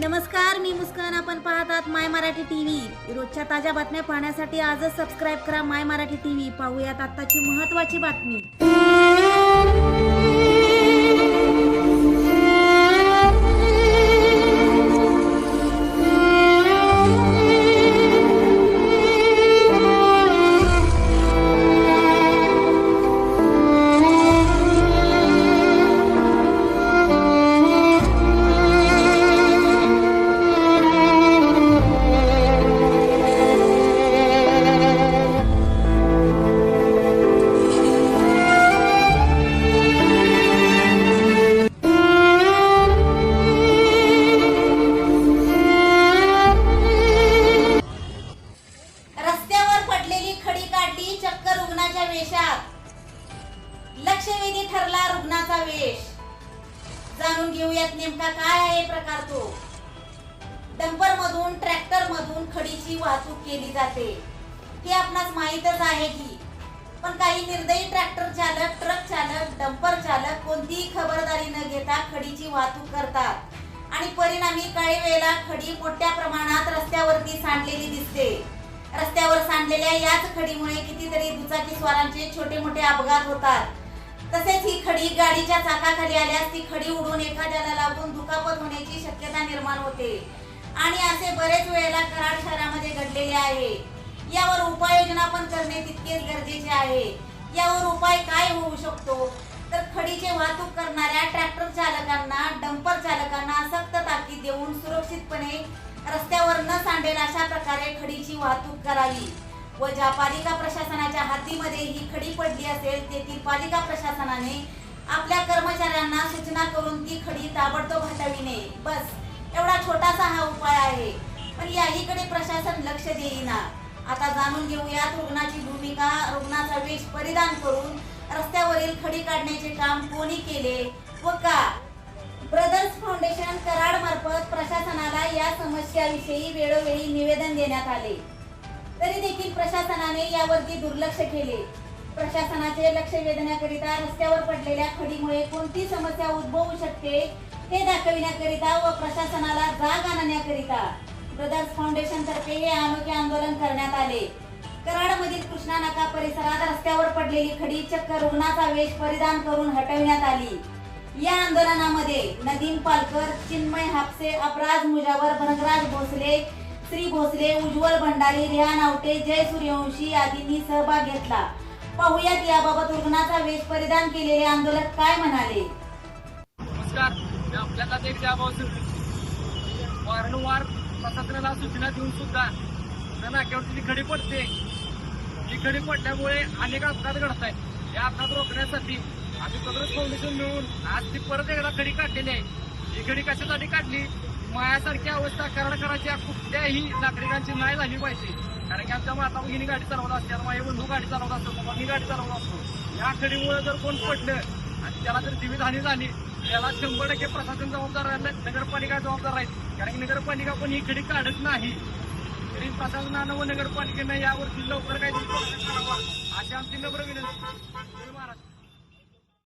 नमस्कार मी मुस्कान. आपण पाहतात माय मराठी टीव्ही रोजच्या ताज्या बातम्या पाहण्यासाठी आजच सबस्क्राईब करा माय मराठी टीव्ही पाहूयात आत्ताची महत्त्वाची बातमी. रुग्णाच्या वेशात. लक्षवेधी ठरला रुग्णाचा वेश. जाणून घेऊयात नेमका काय आहे प्रकार तो. डंपर मधून ट्रॅक्टर मधून खडीची वाहतूक केली जाते. हे आपणास माहीतच आहे की पण काही निर्दयी ट्रॅक्टर चालक ट्रक चालक डंपर चालक कोणतीही खबरदारी न घेता खडीची वाहतूक करतात. आणि परिणामी काही वेळेला खडी मोठ्या प्रमाणात रस्त्यावरती सांडलेली दिसते. रस्त्यावर बांधलेल्या याच खडीमुळे कितीतरी दुचाकी स्वारांचे छोटे मोठे अपघात होतात. तसेच ही खडी गाडीच्या चाकाखाली आल्यास ती खडी उडून एखाद्याला लागून दुखापत होण्याची शक्यता निर्माण होते. आणि असे बरेच वेळेला कराड शहरामध्ये घडलेले आहे. यावर उपाययोजना पण करणे तितकेच गरजेचे आहे. यावर उपाय काय होऊ शकतो? तर खडीचे वाहतूक करणाऱ्या ट्रॅक्टर चालकांना डंपर चालकांना सक्त ताकीद देऊन सुरक्षितपणे रस्त्यावर न सांडेल अशा प्रकारे खडीची वाहतूक करावी. व ज्या पालिका प्रशासनाच्या हातीमध्ये ही खडी पडली असेल तेथील पालिका प्रशासनाने आपल्या कर्मचाऱ्यांना सूचना करून ती खडी ताबडतोब हटविणे. बस एवढा छोटासा हा उपाय आहे. पण याहीकडे प्रशासन लक्ष देईना. आता जाणून घेऊयात रुग्णाची भूमिका रुग्णाचा वेश परिधान करून रस्त्यावरील खडी काढण्याचे काम कोणी केले व का? ब्रदर्स फाउंडेशन कराड मार्फत प्रशासनाला या समस्याविषयी वेळोवेळी निवेदन देण्यात आले. तरी देखील प्रशासनाने यावरती दुर्लक्ष केले. प्रशासनाचे लक्ष वेधण्याकरिता रस्त्यावर पडलेल्या खडीमुळे कोणती समस्या उद्भवू शकते हे दाखविण्याकरिता व प्रशासनाला जाग आणण्याकरिता ब्रदर्स फाउंडेशन तर्फे हे अनोखे आंदोलन करण्यात आले. कराडमधील कृष्णा नाका परिसरात रस्त्यावर पडलेली खडी चक्क रुग्णाचा वेश परिधान करून हटविण्यात आली. या आंदोलनामध्ये नदीम पालकर चिन्मय हापसे अपराज मुजावर भनगराज भोसले श्री भोसले उज्ज्वल भंडारी रेहान नावटे जय सूर्यवंशी आदींनी सहभाग घेतला. पाहुयात याबाबत रुग्णाचा वेश परिधान केलेले आंदोलक काय म्हणाले? नमस्कार आपल्याला वारंवार प्रशासनाला सूचना देऊन सुद्धा नाक्यावरती खडी पडते. ही खडी पडल्यामुळे अनेक अपघात घडत आहेत या अपघात रोखण्यासाठी आम्ही कद्रस फाउंडेशन मिळून आज ती परत एकदा खडी काढलेली आहे. ही खडी कशासाठी काढली? मायासारखी अवस्था कराडकराच्या कुठल्याही नागरिकांची नाही झाली पाहिजे. कारण की आमच्या माता भगिनी गाडी चालवत असतात माझे बंधू गाडी चालवत असतो बाबा मी गाडी चालवत असतो. या खडीमुळे जर कोण पडलं आणि त्याला जर जीवितहानी झाली त्याला शंभर टक्के प्रशासन जबाबदार राहिलं नगरपालिका जबाबदार राहील. कारण की नगरपालिका पण ही खडी काढत नाही. तरी प्रशासनानं व नगरपालिकेनं यावरती लवकर काहीतरी करावा अशी आमची नम्र विनंती. महाराष्ट्र.